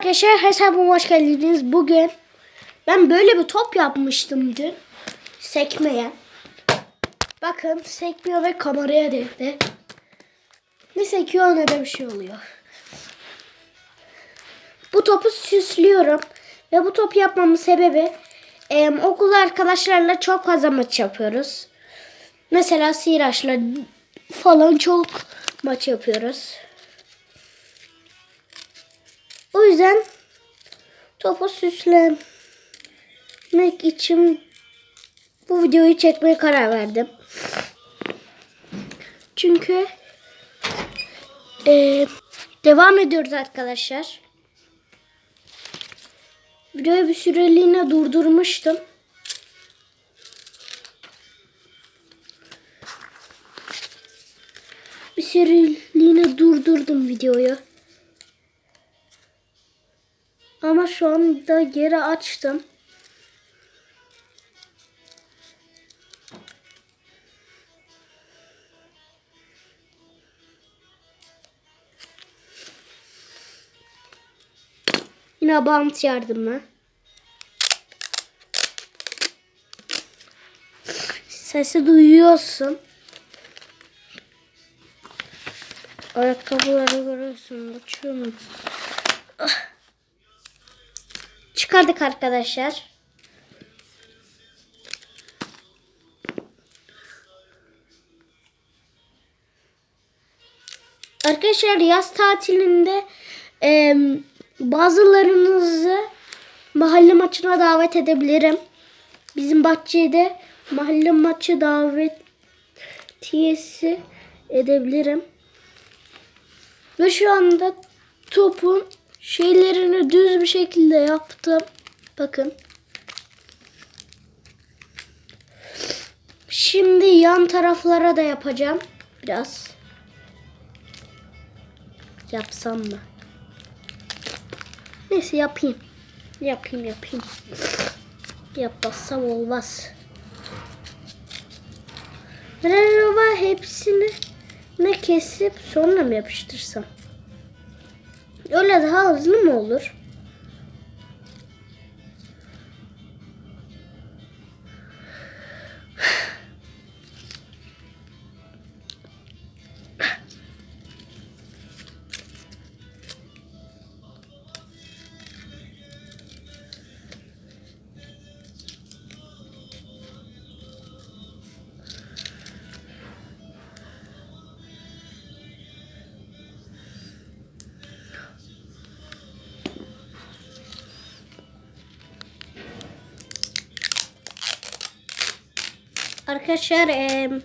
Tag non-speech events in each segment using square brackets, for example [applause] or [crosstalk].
Arkadaşlar hesabıma hoş geldiniz. Bugün ben böyle bir top yapmıştım dün. Sekmeyen. Bakın sekmiyor ve kameraya değdi. Ne sekiyor ne de bir şey oluyor. Bu topu süslüyorum. Ve bu top yapmamın sebebi e, okulda arkadaşlarla çok fazla maç yapıyoruz. Mesela Siraç'la falan çok maç yapıyoruz. O yüzden topu süslemek için bu videoyu çekmeye karar verdim. Çünkü e, devam ediyoruz arkadaşlar. Videoyu bir süreliğine durdurmuştum. Bir süreliğine durdurdum videoyu. Ama şu anda geri açtım. Yine bant yardımı. Sesi duyuyorsun. Ayakkabıları görüyorsun. Açıyorum. Ah. Çıkardık arkadaşlar. Arkadaşlar yaz tatilinde e, bazılarınızı mahalle maçına davet edebilirim. Bizim bahçede mahalle maçı davetiyesi edebilirim. Ve şu anda topun şeylerini düz bir şekilde yaptım. Bakın. Şimdi yan taraflara da yapacağım. Biraz. Yapsam mı? Neyse yapayım. Yapayım yapayım. Yapmazsam olmaz. Merhaba hepsini ne kesip sonra mı yapıştırsam? Öyle daha hızlı mı olur? Arkadaşlar em,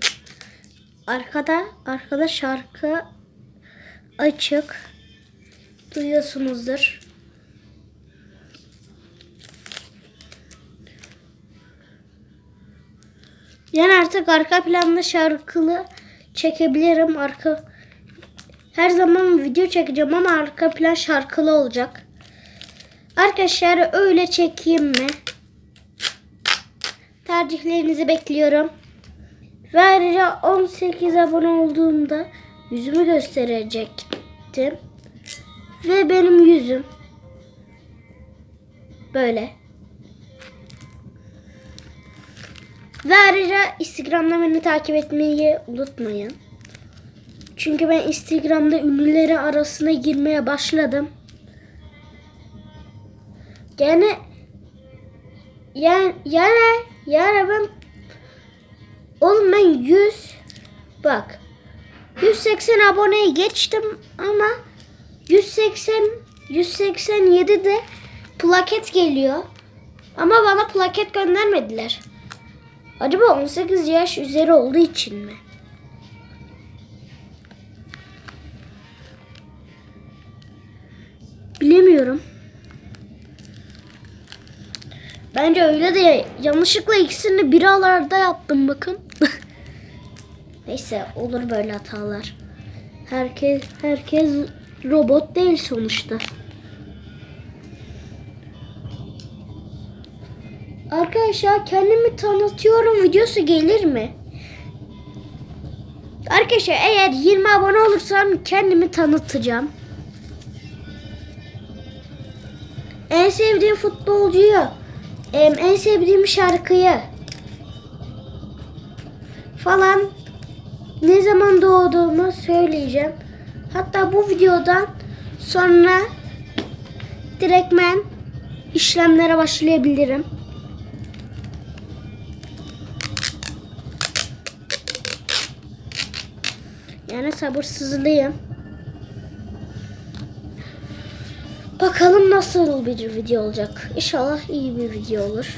arkada arkada şarkı açık duyuyorsunuzdur. Yani artık arka planda şarkılı çekebilirim. Arka her zaman video çekeceğim ama arka plan şarkılı olacak. Arkadaşlar öyle çekeyim mi? Tercihlerinizi bekliyorum. Ve ayrıca 18 abone olduğumda yüzümü gösterecektim. Ve benim yüzüm böyle. Ve ayrıca Instagram'da beni takip etmeyi unutmayın. Çünkü ben Instagram'da ünlüleri arasına girmeye başladım. Yani yani yani yani ben oğlum ben 100 bak 180 aboneyi geçtim ama 180 187 de plaket geliyor. Ama bana plaket göndermediler. Acaba 18 yaş üzeri olduğu için mi? Bilemiyorum. Bence öyle de yanlışlıkla ikisini bir aralarda yaptım bakın. [laughs] Neyse olur böyle hatalar. Herkes herkes robot değil sonuçta. Arkadaşlar kendimi tanıtıyorum videosu gelir mi? Arkadaşlar eğer 20 abone olursam kendimi tanıtacağım. en sevdiğim futbolcuyu, en sevdiğim şarkıyı falan ne zaman doğduğumu söyleyeceğim. Hatta bu videodan sonra direktmen işlemlere başlayabilirim. Yani sabırsızlıyım. Bakalım nasıl bir video olacak. İnşallah iyi bir video olur.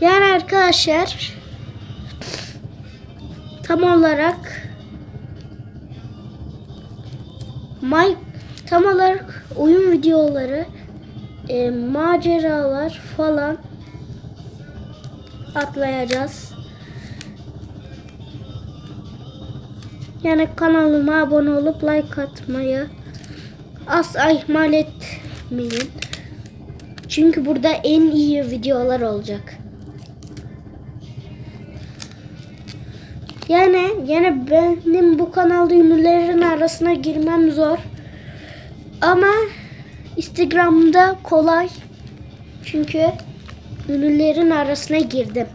Yani arkadaşlar tam olarak My, tam olarak oyun videoları e, maceralar falan atlayacağız. Yani kanalıma abone olup like atmayı asla ihmal etmeyin. Çünkü burada en iyi videolar olacak. Yani yani benim bu kanalda ünlülerin arasına girmem zor. Ama Instagram'da kolay. Çünkü ünlülerin arasına girdim.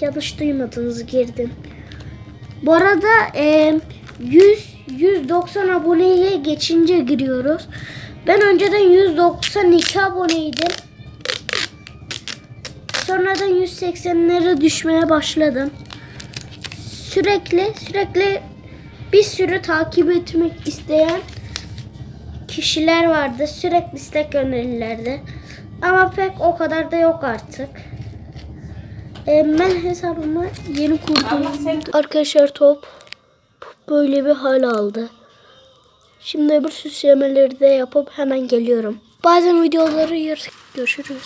Yanlış duymadınız girdim. Bu arada e, 100 190 aboneye geçince giriyoruz. Ben önceden 192 aboneydim. Sonradan 180'lere düşmeye başladım. Sürekli sürekli bir sürü takip etmek isteyen kişiler vardı. Sürekli istek gönderirlerdi. Ama pek o kadar da yok artık. Ee, ben hesabımı yeni kurdum. Arkadaşlar top böyle bir hal aldı. Şimdi öbür süslemeleri de yapıp hemen geliyorum. Bazen videoları yarı görüşürüz.